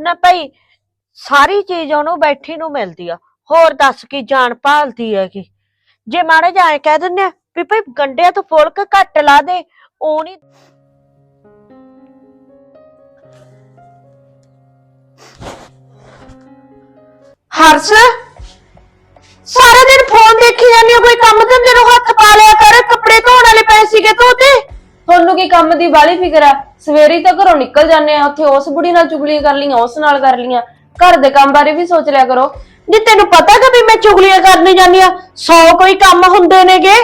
ਨਾ ਭਾਈ, ਸਾਰੀ ਚੀਜ਼ ਉਹਨੂੰ ਬੈਠੀ ਨੂੰ ਮਿਲਦੀ ਆ। ਹੋਰ ਦੱਸ ਕੀ ਜਾਣ ਭਾਲਦੀ ਹੈਗੀ। ਜੇ ਮਾੜੇ ਜਾਏ ਕਹਿ ਦਿੰਦੇ ਆ ਵੀ ਭਾਈ ਗੰਡਿਆਂ ਤੋਂ ਫੁਲਕ ਘੱਟ ਲਾ ਦੇ, ਉਹ ਨਹੀਂ ਹਰਸ, ਸਾਰਾ ਦਿਨ ਫੋਨ ਦੇਖੀ ਜਾਂਦੀ ਆ, ਕੋਈ ਕੰਮ ਧੰਦੇ ਨੂੰ ਹੱਥ ਪਾ ਲਿਆ ਕਰ, ਕੱਪੜੇ ਧੋਣ ਵਾਲੇ ਪਏ ਸੀਗੇ ਤੂੰ ਤੇ। ਤੁਹਾਨੂੰ ਕੀ ਕੰਮ ਦੀ ਬਾਲੀ ਫਿਕਰ ਆ? ਸਵੇਰੇ ਹੀ ਤਾਂ ਘਰੋਂ ਨਿਕਲ ਜਾਂਦੇ ਆ, ਉੱਥੇ ਉਸ ਬੁੜੀ ਨਾਲ ਚੁਗਲੀਆਂ ਕਰ ਲੀਆਂ ਉਸ ਨਾਲ ਕਰ ਲੀਆਂ ਘਰ ਦੇ ਕੰਮ ਬਾਰੇ ਵੀ ਸੋਚ ਲਿਆ ਕਰੋ। ਜੇ ਤੈਨੂੰ ਪਤਾ ਕਿ ਵੀ ਮੈਂ ਚੁਗਲੀਆਂ ਕਰਨੀ ਜਾਂਦੀ ਆ, ਸੌ ਕੋਈ ਕੰਮ ਹੁੰਦੇ ਨੇਗੇ?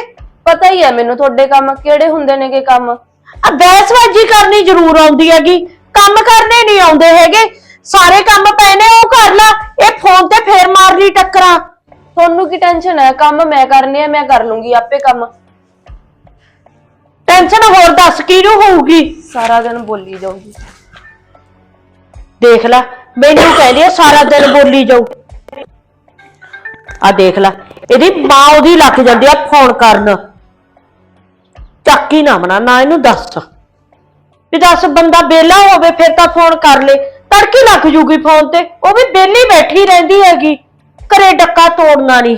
ਪਤਾ ਹੀ ਆ ਮੈਨੂੰ ਤੁਹਾਡੇ ਕੰਮ ਕਿਹੜੇ ਹੁੰਦੇ ਨੇਗੇ ਕੰਮ। ਆ ਬਹਿਸਬਾਜੀ ਕਰਨੀ ਜ਼ਰੂਰ ਆਉਂਦੀ ਹੈਗੀ। ਕੰਮ ਕਰਨੇ ਨਹੀਂ ਆਉਂਦੇ ਹੈਗੇ। ਸਾਰੇ ਕੰਮ ਪਏ ਨੇ, ਉਹ ਕਰ ਲਾ। ਇਹ ਫੋਨ ਤੇ ਫੇਰ ਮਾਰ ਲਈ ਟੱਕਰਾਂ। ਤੁਹਾਨੂੰ ਕੀ ਟੈਨਸ਼ਨ ਹੈ ਕੰਮ ਮੈਂ ਕਰਨੇ ਆ, ਮੈਂ ਕਰ ਲੂੰਗੀ, ਆਪੇ ਕੰਮ। ਟੈਨਸ਼ਨ ਹੋਰ ਦੱਸ ਕਿਹਨੂੰ ਹੋਊਗੀ? ਸਾਰਾ ਦਿਨ ਬੋਲੀ ਜਾਊਗੀ। ਦੇਖ ਲੈ ਮੈਨੂੰ ਕਹਿੰਦੀ ਆ ਸਾਰਾ ਦਿਨ ਬੋਲੀ ਜਾਊ। ਆ ਦੇਖ ਲੈ ਇਹਦੀ ਮਾਂ ਉਹਦੀ ਲੱਗ ਜਾਂਦੀ ਆ ਫੋਨ ਕਰਨ। ਚੱਕੀ ਨਾ ਮਨਾ ਨਾ ਇਹਨੂੰ ਦੱਸ। ਵੀ ਦੱਸ ਬੰਦਾ ਵਿਹਲਾ ਹੋਵੇ ਫਿਰ ਤਾਂ ਫੋਨ ਕਰ ਲੇ। ਤੜਕੀ ਲੱਗ ਜੂਗੀ ਫੋਨ ਤੇ ਉਹ ਵੀ ਵਿਹਲੀ ਬੈਠੀ ਰਹਿੰਦੀ ਹੈਗੀ। ਘਰੇ ਡੱਕਾ ਤੋੜਨਾ ਨਹੀਂ।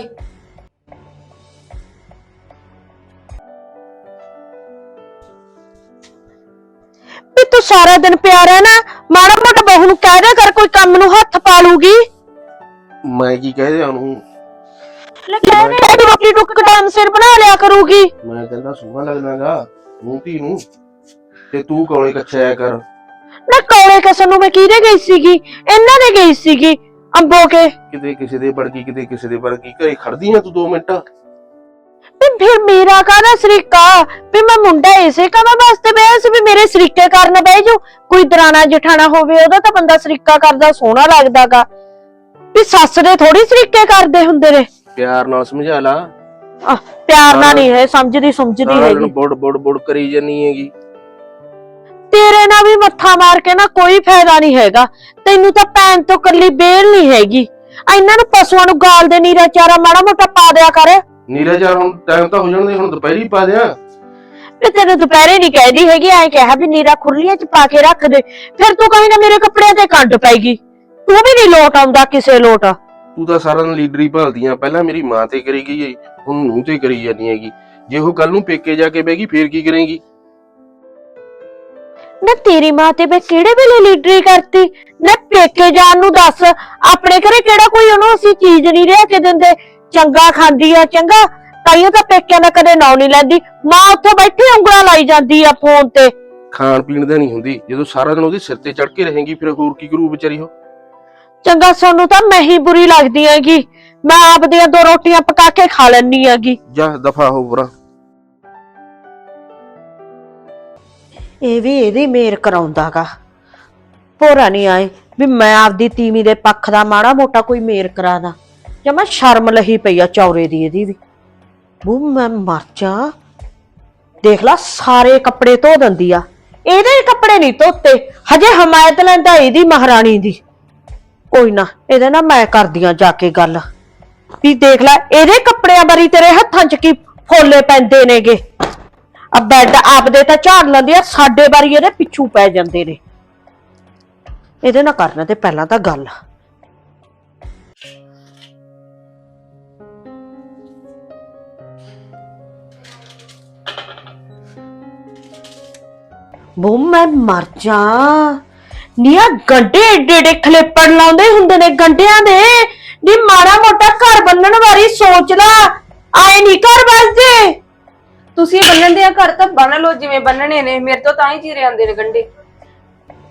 ਵੀ ਤੂੰ ਸਾਰਾ ਦਿਨ ਪਿਆ ਰਹਿਣਾ ਮਾੜਾ ਮੋਟਾ ਬਹੂ ਨੂੰ ਕਹਿ ਦਿਆ ਕਰ ਕੋਈ ਕੰਮ ਨੂੰ ਹੱਥ ਪਾ ਲੂਗੀ। ਮੈਂ ਕੀ ਕਹਦੇ ਉਹਨੂੰ? ਲੈ ਕਹਿ ਦੇ ਵੀ ਰੋਟੀ ਟੁੱਕ ਟਾਈਮ ਸਿਰ ਬਣਾ ਲਿਆ ਕਰੂਗੀ। ਮੈਂ ਕਹਿੰਦਾ ਸੋਹਣਾ ਲੱਗਦਾਗਾ ਮੂੰਹ ਧੀ ਨੂੰ ਤੇ ਤੂੰ ਕੋਲੇ ਕੱਛਿਆ ਕਰ। ਨਾ ਕੋਲੇ ਕਸਨ ਨੂੰ ਮੈਂ ਕਿਹਦੇ ਗਈ ਸੀਗੀ? ਇਹਨਾਂ ਦੇ ਗਈ ਸੀਗੀ ਅੰਬੋ ਕੇ। ਕਿਤੇ ਕਿਸੇ ਦੇ ਗਈ ਕਿਤੇ ਕਿਸੇ ਦੇ ਗਈ ਘਰੇ ਖੜਦੀ ਆ ਤੂੰ 2 ਮਿੰਟ। ਫਿਰ ਮੇਰਾ ਕਾਹਦਾ ਸਰੀਕਾ? ਵੀ ਮੈਂ ਮੁੰਡਾ ਇਸੇ ਕੰਮ ਵਾਸਤੇ ਵਿਆਹ ਸੀ ਵੀ ਮੇਰੇ ਸਰੀਕੇ ਕਰਨ ਬਹਿ ਜਾਓ ਕੋਈ ਦਰਾਣਾ ਜਠਾਣਾ ਹੋਵੇ ਉਹਦਾ ਤਾਂ ਬੰਦਾ ਸਰੀਕਾ ਕਰਦਾ ਸੋਹਣਾ ਲੱਗਦਾਗਾ। ਵੀ ਸੱਸ ਦੇ ਥੋੜੀ ਸਰੀਕੇ ਕਰਦੇ ਹੁੰਦੇ ਨੇ। ਪਿਆਰ ਨਾਲ ਸਮਝਾ ਲਾ। ਆਹ, ਪਿਆਰ ਨਾਲ ਨਹੀਂ ਹੈ ਸਮਝਦੀ ਸਮਝਦੀ ਸਾਰਾ ਦਿਨ ਹੈਗੀ ਬੁੜ ਬੁੜ ਬੁੜ ਕਰੀ ਜਾਨੀ ਹੈਗੀ। ਤੇਰੇ ਨਾਲ ਵੀ ਮੱਥਾ ਮਾਰ ਕੇ ਨਾ ਕੋਈ ਫਾਇਦਾ ਨਹੀਂ ਹੈਗਾ। ਤੈਨੂੰ ਤਾਂ ਭੈਣ ਤੋਂ ਕੱਲੀ ਬੇਲ ਨਹੀਂ ਹੈਗੀ। ਆ ਇਹਨਾਂ ਨੂੰ ਪਸ਼ੂਆਂ ਨੂੰ ਗਾਲ ਦੇ ਨੀਰਾ ਚਾਰਾ ਮਾੜਾ ਮੋਟਾ ਪਾ ਦਿਆ ਕਰ। ਨੀਰਜ ਯਾਰ ਹੁਣ ਟਾਈਮ ਤਾਂ ਹੋ ਜਾਣ ਹੁਣ ਦੁਪਹਿਰੀ ਪਾ ਦਿਆਂ। ਤੇ ਤੈਨੂੰ ਦੁਪਹਿਰੇ ਨਹੀਂ ਕਹਿਦੀ ਹੈਗੀ ਐਂ ਕਿਹਾ ਵੀ ਨੀਰਾ ਖੁਰਲੀਆਂ ਚ ਪਾ ਕੇ ਰੱਖ ਦੇ। ਫਿਰ ਤੂੰ ਕਹੇਂਗਾ ਮੇਰੇ ਕੱਪੜਿਆਂ ਤੇ ਕੰਡ ਪੈਗੀ। ਤੂੰ ਵੀ ਨਹੀਂ ਲੋਟ ਆਉਂਦਾ ਕਿਸੇ ਲੋਟ। ਤੂੰ ਤਾਂ ਸਾਰਾ ਦਿਨ ਲੀਡਰੀ ਭਾਲਦੀਆਂ ਪਹਿਲਾਂ ਮੇਰੀ ਮਾਂ ਤੇ ਕਰੀ ਗਈ ਹੈ ਹੁਣ ਨੂੰ ਤੇ ਕਰੀ ਜਾਨੀ ਹੈਗੀ। ਜੇ ਉਹ ਕੱਲ ਨੂੰ ਪੇਕੇ ਜਾ ਕੇ ਬੈਗੀ ਫੇਰ ਕੀ ਕਰੇਗੀ? ਨਾ ਤੇਰੀ ਮਾਂ ਤੇ ਮੈਂ ਕਿਹੜੇ ਵੇਲੇ ਲੀਡਰੀ ਕਰਤੀ? ਨਾ ਪੇਕੇ ਜਾਣ ਨੂੰ ਦੱਸ। ਆਪਣੇ ਘਰੇ ਕਿਹੜਾ ਕੋਈ ਉਹਨੂੰ ਅਸੀਂ ਚੀਜ਼ ਨਹੀਂ ਲਿਆ ਕੇ ਦਿੰਦੇ? ਚੰਗਾ ਖਾਂਦੀ ਆ ਚੰਗਾ। ਤਾਈਓ ਤਾਂ ਪੇਕਿਆਂ ਦਾ ਕਦੇ ਨਾਂ ਨਹੀਂ ਲੈਂਦੀ। ਮਾਂ ਉੱਥੇ ਬੈਠੀ ਉਂਗਲਾਂ ਲਾਈ ਜਾਂਦੀ ਆ ਫੋਨ ਤੇ। ਖਾਣ ਪੀਣ ਦਾ ਨਹੀਂ ਹੁੰਦੀ। ਜਦੋਂ ਸਾਰਾ ਦਿਨ ਉਹਦੇ ਸਿਰ ਤੇ ਚੜ ਕੇ ਰਹੇਗੀ ਫਿਰ ਹੋਰ ਕੀ ਕਰੂ ਵਿਚਾਰੀ ਉਹ? ਚੰਗਾ ਸਾਨੂੰ ਤਾਂ ਮੈਂ ਹੀ ਬੁਰੀ ਲੱਗਦੀ ਹੈਗੀ। ਮੈਂ ਆਪਦੀਆਂ ਦੋ ਰੋਟੀਆਂ ਪਕਾ ਕੇ ਖਾ ਲੈਣੀ ਹੈਗੀ। ਜਾ ਦਫਾ ਹੋ ਬਰਾ। ਇਹ ਵੀ ਇਹਦੀ ਮੇਰ ਕਰਾਉਂਦਾਗਾ ਪੋਰਾ ਨਹੀਂ ਆਏ ਵੀ ਮੈਂ ਆਪਦੀ ਤੀਵੀਂ ਦੇ ਪੱਖ ਦਾ ਮਾੜਾ ਮੋਟਾ ਕੋਈ ਮੇਰ ਕਰਾਦਾ ਜਮਾ ਸ਼ਰਮ ਲਹੀ ਪਈ ਆ ਚੌਰੇ ਦੀ ਇਹਦੀ ਵੀ। ਬੂ, ਮੈਂ ਮਰ ਜਾ। ਦੇਖ ਲਾ, ਸਾਰੇ ਕੱਪੜੇ ਧੋ ਦਿੰਦੀ ਆ। ਇਹਦੇ ਕੱਪੜੇ ਨਹੀਂ ਧੋਤੇ। ਹਜੇ ਹਮਾਇਤ ਲੈਂਦਾ ਇਹਦੀ ਮਹਾਰਾਣੀ ਦੀ। ਕੋਈ ਨਾ, ਇਹਦੇ ਨਾਲ ਮੈਂ ਕਰਦੀਆਂ ਜਾ ਕੇ ਗੱਲ। ਵੀ ਦੇਖ ਲੈ, ਇਹਦੇ ਕੱਪੜਿਆਂ ਬਾਰੀ ਤੇਰੇ ਹੱਥਾਂ 'ਚ ਕੀ ਫੋਲੇ ਪੈਂਦੇ ਨੇਗੇ। ਆ ਬੈੱਡ ਆਪਦੇ ਤਾਂ ਝਾੜ ਲੈਂਦੇ ਆ, ਸਾਡੇ ਵਾਰੀ ਇਹਦੇ ਪਿੱਛੂ ਪੈ ਜਾਂਦੇ ਨੇ। ਇਹਦੇ ਨਾਲ ਕਰਨਾ ਤੇ ਪਹਿਲਾਂ ਤਾਂ ਗੱਲ। ਬੋ ਮੈਂ ਮਰ ਜਾ ਨੀਆ ਗੰਡੇ ਏਡੇ ਏਡੇ ਖਲੇਪੜ ਲਾਉਂਦੇ ਹੁੰਦੇ ਨੇ ਗੰਡਿਆਂ ਦੇ। ਨੀ ਮਾੜਾ ਮੋਟਾ ਘਰ ਬੰਨਣ ਵਾਰੀ ਸੋਚ ਲਾ। ਆਏ ਨਹੀਂ ਘਰ ਵਸਦੇ। ਤੁਸੀਂ ਬੰਨਣ ਦੇ ਆ ਘਰ ਤਾਂ ਬੰਨ ਲਓ ਜਿਵੇਂ ਬੰਨਣੇ ਨੇ। ਮੇਰੇ ਤੋਂ ਤਾਂ ਹੀ ਚੀਰੇ ਆਉਂਦੇ ਨੇ ਗੰਡੇ